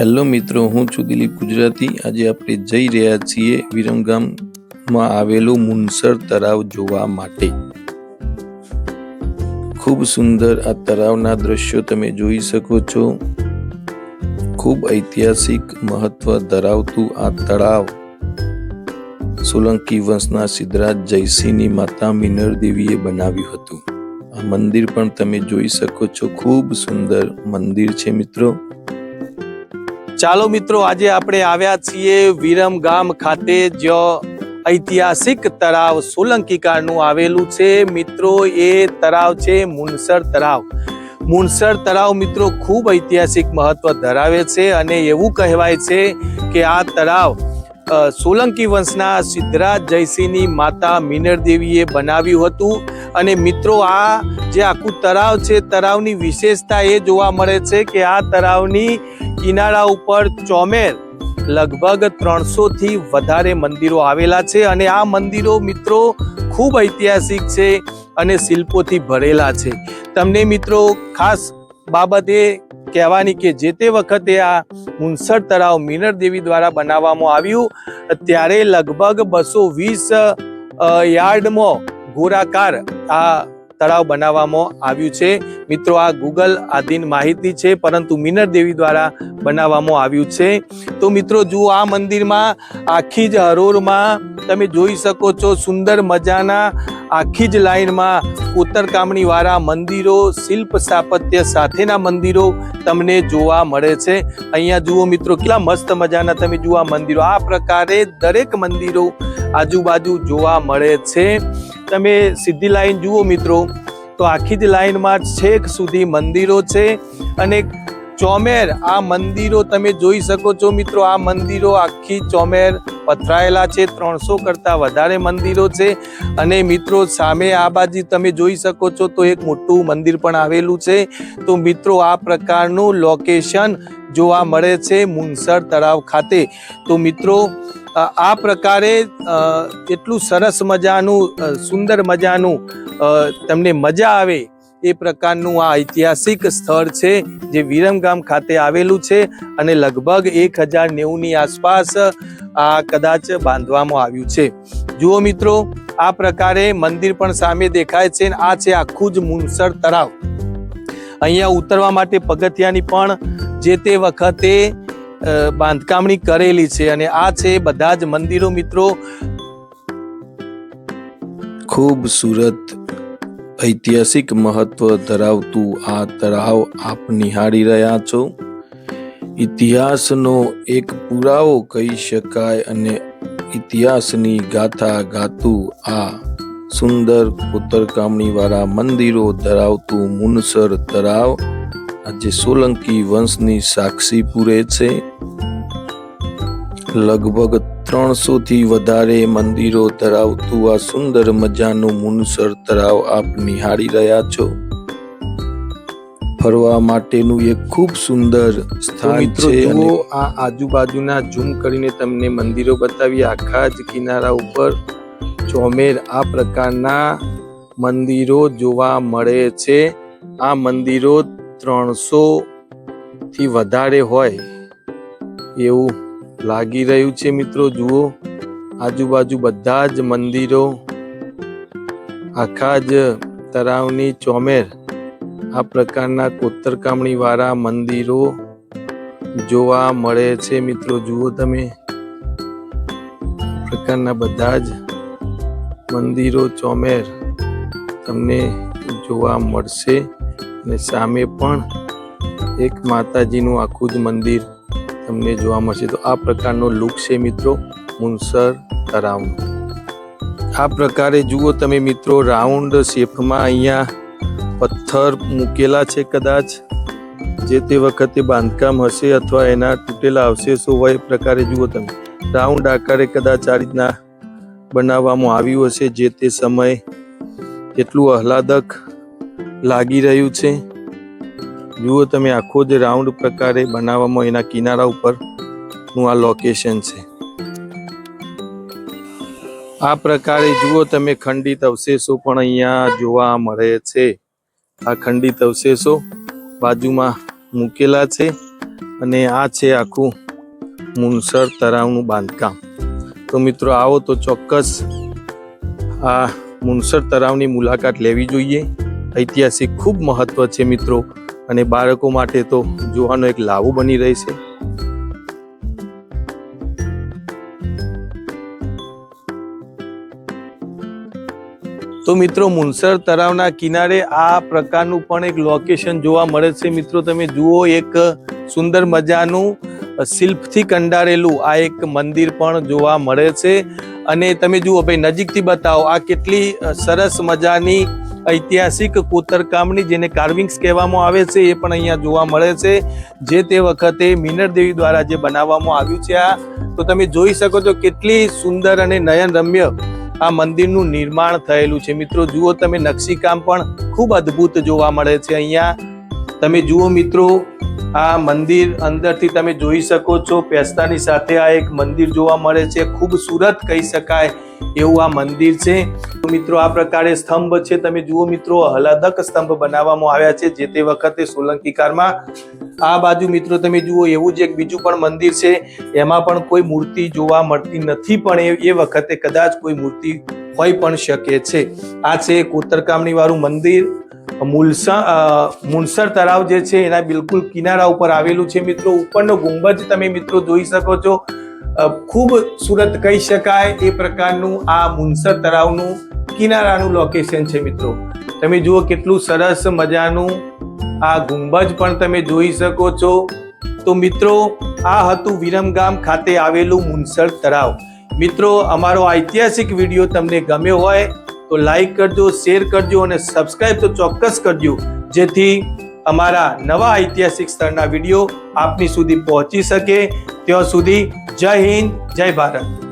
Hello મિત્રો, હું છું દિલીપ ગુજરાતી. આજે આપણે જઈ રહ્યા છીએ વિરમગામમાં આવેલું મુનસર તળાવ જોવા માટે. ખૂબ સુંદર આ તળાવના દ્રશ્યો તમે જોઈ શકો છો. ખૂબ ઐતિહાસિક મહત્વ ધરાવતું આ તળાવ. સોલંકી વંશના સિદ્ધરાજ જયસિંહની માતા મિનર દેવીએ બનાવ્યું હતું. આ મંદિર પણ તમે જોઈ શકો છો. ખૂબ સુંદર મંદિર છે મિત્રો. ચાલો મિત્રો, આજે આપણે આવ્યા છીએ વિરમ ગામ ખાતે, જ્યાં ઐતિહાસિક તળાવ સોલંકી કાળનું આવેલું છે. મિત્રો, એ તળાવ છે મુનસર તળાવ. મુનસર તળાવ મિત્રો ખૂબ ઐતિહાસિક મહત્વ ધરાવે છે અને એવું કહેવાય છે કે આ તળાવ સોલંકી વંશના સિદ્ધરાજ જયસિંહની માતા મિનરદેવીએ બનાવ્યું હતું. અને મિત્રો, આ જે આખું તળાવ છે, તળાવની વિશેષતા એ જોવા મળે છે કે આ તળાવની કિનારા ઉપર ચોમેર, લગભગ ત્રણસો થી વધારે મંદિરો આવેલા છે અને આ મંદિરો મિત્રો ખૂબ ઐતિહાસિક છે અને શિલ્પોથી ભરેલા છે. તમને મિત્રો ખાસ બાબત એ કહેવાની કે જે તે વખતે આ મુનસર તળાવ મિનર દેવી દ્વારા બનાવવામાં આવ્યું, ત્યારે લગભગ બસો વીસ યાર્ડમાં ગોળાકાર આ તળાવ બનાવવામાં આવ્યું છે. મિત્રો, આ ગૂગલ આધીન માહિતી છે, પરંતુ મિનર દેવી દ્વારા બનાવવામાં આવ્યું છે. તો મિત્રો, જુઓ આ મંદિરમાં આખી જ હરોળમાં તમે જોઈ શકો છો સુંદર મજાના આખી જ લાઈનમાં કોતરકામણી વાળા મંદિરો, શિલ્પ સ્થાપત્ય સાથેના મંદિરો તમને જોવા મળે છે. અહીંયા જુઓ મિત્રો, કેટલા મસ્ત મજાના તમે જુઓ મંદિરો. આ પ્રકારે દરેક મંદિરો આજુબાજુ જોવા મળે છે. તમે સીધી લાઈન જુઓ મિત્રો, તો આખી જ લાઈનમાં છેક સુધી મંદિરો છે અને ચોમેર, આ મંદિરો તમે જોઈ શકો છો મિત્રો, આ મંદિરો આખી ચોમેર પથરાયેલા છે, ત્રણસો કરતાં વધારે મંદિરો છે અને મિત્રો સામે આ બાજુ તમે જોઈ શકો છો તો એક મોટું મંદિર પણ આવેલું છે. તો મિત્રો આ પ્રકારનું લોકેશન જોવા મળે છે મુનસર તળાવ ખાતે. તો મિત્રો આ પ્રકારે એટલું સરસ મજાનું સુંદર મજાનું તમને મજા આવે એ પ્રકારનું આ ઐતિહાસિક સ્થળ છે જે વિરમગામ ખાતે આવેલું છે અને લગભગ એક હજાર નેવુંની આસપાસ આ કદાચ બાંધવામાં આવ્યું છે. જુઓ મિત્રો, આ પ્રકારે મંદિર પણ સામે દેખાય છે આ છે આખું જ મુનસર તળાવ. અહીંયા ઉતરવા માટે પગથિયાની પણ જે તે વખતે બાંધકામણી કરેલી છે અને આ છે બધા જ મંદિરો મિત્રો. ખૂબસૂરત ઐતિહાસિક મહત્વ ધરાવતું આ તળાવ આપ નિહાળી રહ્યા છો. ઇતિહાસનો એક પુરાવો કહી શકાય અને ઇતિહાસની ગાથા ગાતું આ સુંદર કોતરકામણીવાળા મંદિરો ધરાવતું મુનસર તળાવ આજે સોલંકી વંશની સાક્ષી પૂરે છે. લગભગ ત્રણસો થી વધારે મંદિરો ધરાવતું આ સુંદર મજાનું મુનસર તળાવ આપ નિહાળી રહ્યા છો. ફરવા માટેનું એક ખૂબ સુંદર સ્થાન છે અને આ આજુબાજુના ઝૂમ કરીને તમને મંદિરો બતાવી આખા જ કિનારા ઉપર ચોમેર આ પ્રકારના મંદિરો જોવા મળે છે. આ મંદિરો ત્રણસો થી વધારે હોય એવું લાગી રહ્યું છે મિત્રો, જુઓ. આજુબાજુ બધા જ મંદિરો, આખા જ તળાવની ચોમેર, આ પ્રકારના કોતરકામણી વાળા મંદિરો જોવા મળે છે મિત્રો, જુઓ તમે. પ્રકારના બધા જ મંદિરો, ચોમેર તમને જોવા મળશે. અને સામે પણ એક માતાજીનું આખું જ મંદિર તમને જોવા મળશે. તો આ પ્રકારનો લુક છે મિત્રો મુનસર તરાઉન્ડ આ પ્રકારે જુઓ તમે મિત્રો, રાઉન્ડ શેપમાં અહીંયા પથ્થર મૂકેલા છે કદાચ. જે તે વખતે બાંધકામ હશે અથવા એના તૂટેલા અવશેષો હોય એ પ્રકારે જુઓ તમે. રાઉન્ડ આકારે કદાચ આ રીતના બનાવવામાં આવ્યું હશે. જે તે સમયે એટલું આહલાદક લાગી રહ્યું છે? જુઓ તમે, આખો જ રાઉન્ડ પ્રકારે બનાવવામાં એના કિનારા ઉપરનું આ લોકેશન છે. આ પ્રકારે જુઓ તમે, ખંડિત અવશેષો પણ અહીંયા જોવા મળે છે. આ ખંડિત અવશેષો બાજુમાં મૂકેલા છે અને આ છે આખું મુનસર તળાવનું બાંધકામ. તો મિત્રો, આવો તો ચોક્કસ આ મુનસર તળાવની મુલાકાત લેવી જોઈએ. ઐતિહાસિક ખૂબ મહત્વ છે મિત્રો. અને બાળકો માટે તો જોવાનો એક લાવો બની રહેશે તો મિત્રો મુનસર તળાવના કિનારે આ પ્રકારનું પણ એક લોકેશન જોવા મળે છે. મિત્રો તમે જુઓ એક સુંદર મજાનું શિલ્પથી કંડારેલું આ એક મંદિર પણ જોવા મળે છે. અને તમે જુઓ ભાઈ નજીકથી બતાવો આ કેટલી સરસ મજાની ઐતિહાસિક કોતરકામની જેને કાર્વિંગ્સ કહેવામાં આવે છે, એ પણ અહીંયા જોવા મળે છે. જે તે વખતે મીનર દેવી દ્વારા જે બનાવવામાં આવ્યું છે આ. તો તમે જોઈ શકો છો કેટલી સુંદર અને નયનરમ્ય આ મંદિરનું નિર્માણ થયેલું છે. મિત્રો, જુઓ તમે નકશીકામ પણ ખૂબ અદ્ભુત જોવા મળે છે અહીંયા. તમે જુઓ મિત્રો, આ મંદિર અંદરથી તમે જોઈ શકો છો, પેસ્તાની સાથે આ એક મંદિર જોવા મળે છે. ખૂબસૂરત કહી શકાય એવું આ મંદિર છે. તો મિત્રો, આ પ્રકારે સ્તંભ છે. તમે જુઓ મિત્રો હલાદક સ્તંભ બનાવવામાં આવ્યા છે. જે તે વખતે સોલંકી કાળમાં આ બાજુ મિત્રો, તમે જુઓ, એવું જ એક બીજું પણ મંદિર છે. એમાં પણ કોઈ મૂર્તિ જોવા મળતી નથી, પણ એ વખતે કદાચ કોઈ મૂર્તિ હોઈ પણ શકે છે. આ છે કોતરકામણી વાળું મંદિર. મુલસા મુનસર તળાવ જે છે, એના બિલકુલ કિનારા ઉપર આવેલું છે. મિત્રો, ઉપરનો ગુંબજ તમે મિત્રો જોઈ શકો છો. ખૂબ સુરત કહી શકાય, એ પ્રકારનું આ મુનસર તળાવનું કિનારાનું લોકેશન છે મિત્રો. તમે જુઓ કેટલું સરસ મજાનું આ ગુંબજ પણ તમે જોઈ શકો છો. તો મિત્રો, આ હતું વિરમગામ ખાતે આવેલું મુનસર તળાવ. મિત્રો, અમારો ઐતિહાસિક વીડિયો તમને ગમ્યો હોય તો લાઈક કરજો શેર કરજો અને સબસ્ક્રાઇબ તો ચોક્કસ કરજો. જેથી અમારા નવા ઐતિહાસિક સ્થળના વીડિયો આપની સુધી પહોંચી શકે. ત્યાં સુધી જય હિન્દ, જય ભારત.